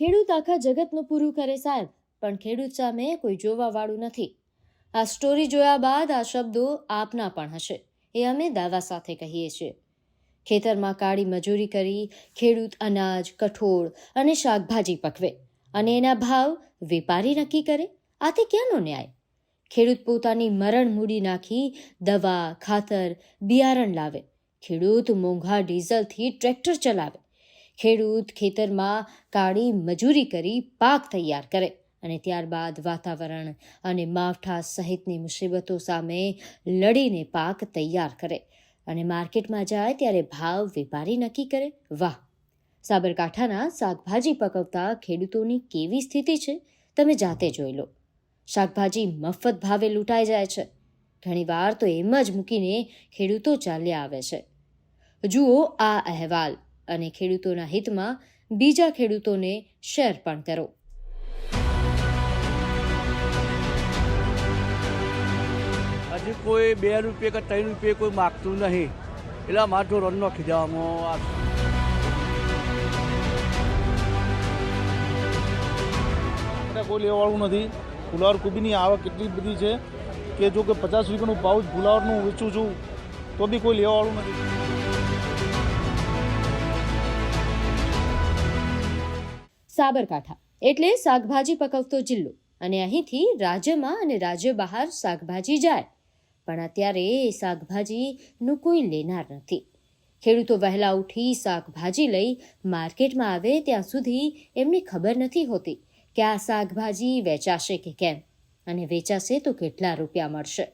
ખેડૂત આખા જગતનું પૂરું કરે સાહેબ, પણ ખેડૂત સામે કોઈ જોવાવાળું નથી. આ સ્ટોરી જોયા બાદ આ શબ્દો આપના પણ હશે, એ અમે દાવા સાથે કહીએ છીએ. ખેતરમાં કાળી મજૂરી કરી ખેડૂત અનાજ, કઠોળ અને શાકભાજી પકવે અને એના ભાવ વેપારી નક્કી કરે આ તે ક્યાંનો ન્યાય? ખેડૂત પોતાની મરણ મૂડી નાખી દવા, ખાતર, બિયારણ લાવે. ખેડૂત મોંઘા ડીઝલથી ટ્રેક્ટર ચલાવે. ખેડૂત ખેતરમાં કાળી મજૂરી કરી પાક તૈયાર કરે અને ત્યારબાદ વાતાવરણ અને માવઠા સહિતની મુસીબતો સામે લડીને પાક તૈયાર કરે અને માર્કેટમાં જાય ત્યારે ભાવ વેપારી નક્કી કરે. વાહ! સાબરકાંઠાના શાકભાજી પકવતા ખેડૂતોની કેવી સ્થિતિ છે? તમે જાતે જોઈ લો. શાકભાજી મફત ભાવે લૂંટાઈ જાય છે. ઘણીવાર તો એમ જ મૂકીને ખેડૂતો ચાલ્યા આવે છે. જુઓ આ અહેવાલ. અને ખેડૂતોના હિતમાં બીજા ખેડૂતોને શેર પણ કરો. હજી કોઈ બે રૂપિયા કે ત્રણ રૂપિયા કોઈ માગતું નહીં. એટલે માથું રન નાખી દેવામાં કોઈ લેવાવાળું નથી. ફુલાવર કુબીની આવક એટલી બધી છે કે જો કે પચાસ રૂપિયાનું પાઉચ ફુલાવરનું વેચું છું તો બી કોઈ લેવાવાળું નથી. સાબરકાંઠા. એટલે શાકભાજી પકવતો જિલ્લો. અને અહીંથી રાજ્યમાં અને રાજ્ય બહાર શાકભાજી જાય. પણ અત્યારે એ શાકભાજીનું કોઈ લેનાર નથી. ખેડૂતો વહેલા ઉઠી શાકભાજી લઈ માર્કેટમાં આવે ત્યાં સુધી એમને ખબર નથી હોતી કે આ શાકભાજી વેચાશે કે કેમ? અને વેચાશે તો કેટલા રૂપિયા મળશે?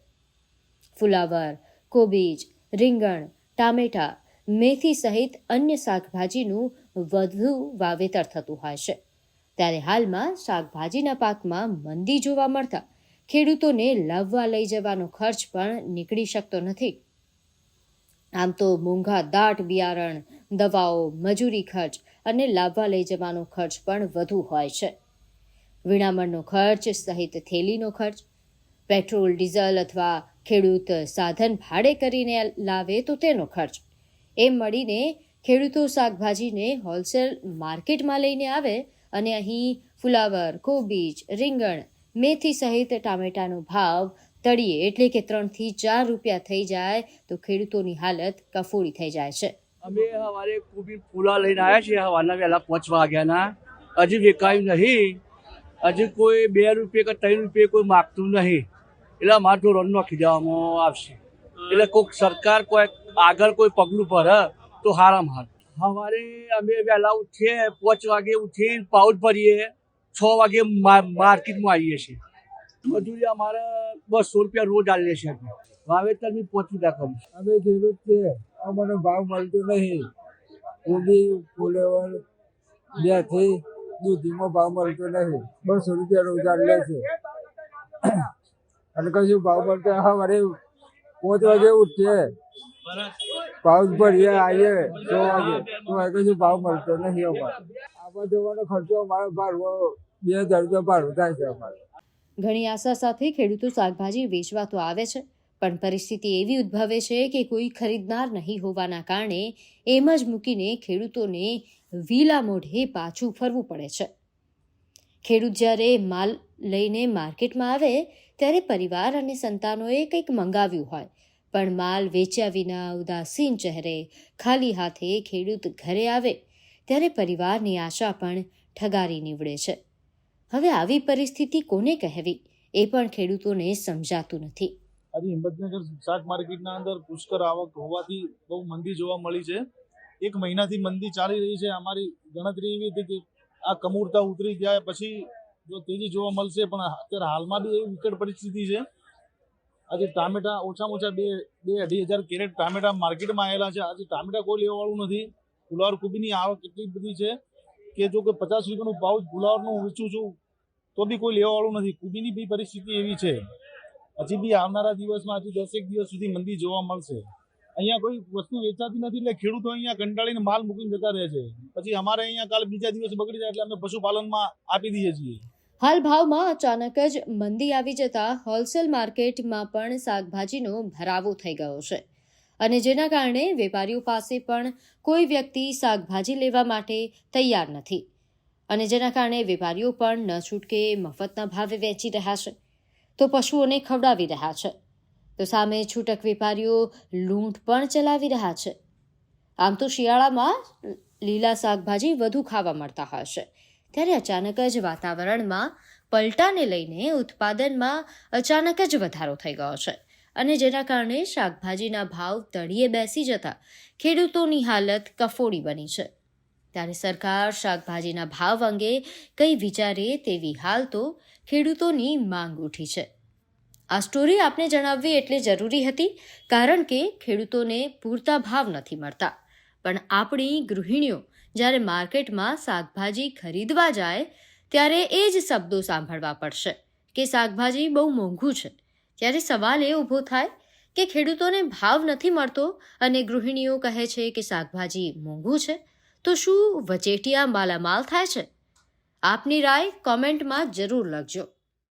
ફુલાવર, કોબીજ, રીંગણ, ટામેટાં, મેથી સહિત અન્ય શાકભાજીનું વધુ વાવેતર થતું હોય છે. ત્યારે હાલમાં શાકભાજીના પાકમાં મંદી જોવા મળતા ખેડૂતોને લાવવા લઈ જવાનો ખર્ચ પણ નીકળી શકતો નથી. આમ તો મોંઘા દાટ, બિયારણ, દવાઓ, મજૂરી ખર્ચ અને લાવવા લઈ જવાનો ખર્ચ પણ વધુ હોય છે. વિણામણનો ખર્ચ સહિત થેલીનો ખર્ચ, પેટ્રોલ, ડીઝલ અથવા ખેડૂત સાધન ભાડે કરીને લાવે તો તેનો ખર્ચ. એમ મળીને ખેડૂતો શાકભાજીને હોલસેલ માર્કેટમાં લઈને આવે અને અહીં ફુલાવર, કોબીજ, રીંગણ, મેથી સહિત ટામેટાનો ભાવ તળીએ એટલે કે ત્રણથી ચાર રૂપિયા થઈ જાય તો ખેડૂતોની હાલત કફોડી થઈ જાય છે. અમે હવારે કોબી ફૂલા લઈને આવ્યા છીએ. હવાના વહેલા પાંચ વાગ્યાના. હજી વેકાયું નહીં. હજી કોઈ બે રૂપિયા કે ત્રણ રૂપિયા કોઈ માગતું નહીં. એટલે માથું રન નાખી દેવામાં આવશે. એટલે કોઈક સરકાર કોઈ આગળ કોઈ પગલું ભરે તો હારા હાર. સવારે અમે વહેલા ઉઠીએ, પાંચ વાગે ઉઠીને પાઉચ ભરીએ, છ વાગે માર્કેટમાં આવીએ છીએ. મજૂરી અમારે બસો રૂપિયા રોજ આવીએ છીએ વાવેતર બી પહોંચી રાખવાનું અમે જેવું છે અમને ભાવ મળતો નહીં. કોબી ફુલેવર બેથી દૂધીમાં ભાવ મળતો નહીં. બસો રૂપિયા રોજ લે છે અને કશું ભાવ મળતો સવારે પાંચ વાગે ઉઠીએ. પાઉચ ભરીએ આવીએ છ વાગે તો ભાવ મળતો નથી અમારે. જવાનો ખર્ચો અમારો ભાડવો બે હજાર રૂપિયા ભાડું થાય છે અમારે. ઘણી આશા સાથે ખેડૂતો શાકભાજી વેચવા તો આવે છે, પણ પરિસ્થિતિ એવી ઉદ્ભવે છે કે કોઈ ખરીદનાર નહીં હોવાના કારણે એમ જ મૂકીને ખેડૂતોને વીલા મોઢે પાછું ફરવું પડે છે. ખેડૂત જ્યારે માલ લઈને માર્કેટમાં આવે, ત્યારે પરિવાર અને સંતાનોએ કંઈક મંગાવ્યું હોય પણ માલ વેચ્યા વિના ઉદાસીન ચહેરે ખાલી હાથે ખેડૂત ઘરે આવે, ત્યારે પરિવારની આશા પણ ઠગારી નીવડે છે. હવે આવી પરિસ્થિતિ કોને કહેવી? એ પણ ખેડૂતોને સમજાતું નથી. આજે હિંમતનગર શાક માર્કેટના અંદર પુષ્કર આવક હોવાથી બહુ મંદી જોવા મળી છે. એક મહિનાથી મંદી ચાલી રહી છે. અમારી ગણતરી એવી હતી કે આ કમૂરતા ઉતરી જાય પછી જો તેજી જોવા મળશે, પણ અત્યારે હાલમાં બી એવી વિકટ પરિસ્થિતિ છે. આજે ટામેટા ઓછામાં ઓછા બે બે અઢી હજાર કેરેટ ટામેટા માર્કેટમાં આવેલા છે. આજે ટામેટા કોઈ લેવાવાળું નથી. ફુલાવર કોબીની આવક એટલી બધી છે કે જો કે પચાસ રૂપિયાનું પાઉચ ફુલાવરનું વેચું છું, તો બી કોઈ લેવાવાળું નથી. કોબીની બી પરિસ્થિતિ એવી છે. હજી બી આવનારા દિવસમાં હજી દસેક દિવસ સુધી મંદી જોવા મળશે. અહીંયા કોઈ વસ્તુ વેચાતી નથી એટલે ખેડૂતો અહીંયા કંટાળીને માલ મૂકીને જતા રહે છે. પછી અમારે અહીંયા કાલે બીજા દિવસ બગડી જાય એટલે અમે પશુપાલનમાં આપી દઈએ છીએ. હાલ ભાવમાં અચાનક જ મંદી આવી જતા હોલસેલ માર્કેટમાં પણ શાકભાજીનો ભરાવો થઈ ગયો છે. અને જેના કારણે વેપારીઓ પાસે પણ કોઈ વ્યક્તિ શાકભાજી લેવા માટે તૈયાર નથી. અને જેના કારણે વેપારીઓ પણ ન છૂટકે મફતના ભાવે વેચી રહ્યા છે. તો પશુઓને ખવડાવી રહ્યા છે. તો સામે છૂટક વેપારીઓ લૂંટ પણ ચલાવી રહ્યા છે. આમ તો શિયાળામાં લીલા શાકભાજી વધુ ખાવા મળતા હોય છે. ત્યારે અચાનક જ વાતાવરણમાં પલટાને લઈને ઉત્પાદનમાં અચાનક જ વધારો થઈ ગયો છે. અને જેના કારણે શાકભાજીના ભાવ તળિયે બેસી જતા ખેડૂતોની હાલત કફોડી બની છે. ત્યારે સરકાર શાકભાજીના ભાવ અંગે કંઈ વિચારે તેવી હાલ તો ખેડૂતોની માંગ ઉઠી છે. આ સ્ટોરી આપને જણાવવી એટલે જરૂરી હતી, કારણ કે ખેડૂતોને પૂરતા ભાવ નથી મળતા. પણ આપણી ગૃહિણીઓ જ્યારે માર્કેટમાં શાકભાજી ખરીદવા જાય, ત્યારે એ જ શબ્દો સાંભળવા પડશે કે શાકભાજી બહુ મોંઘું છે. ત્યારે સવાલ એ ઊભો થાય કે ખેડૂતોને ભાવ નથી મળતો અને ગૃહિણીઓ કહે છે કે શાકભાજી મોંઘું છે, તો શું વચેટિયા માલામાલ થાય છે? આપની રાય કોમેન્ટમાં જરૂર લખજો.